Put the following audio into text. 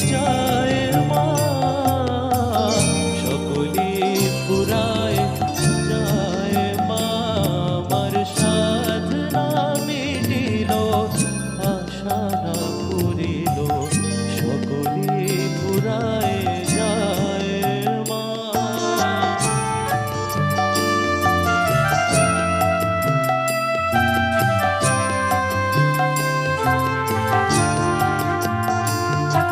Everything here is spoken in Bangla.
চায়ের মা। সকলে ফুরায় যায় মা। আমার সাধনা মিটিল আশা না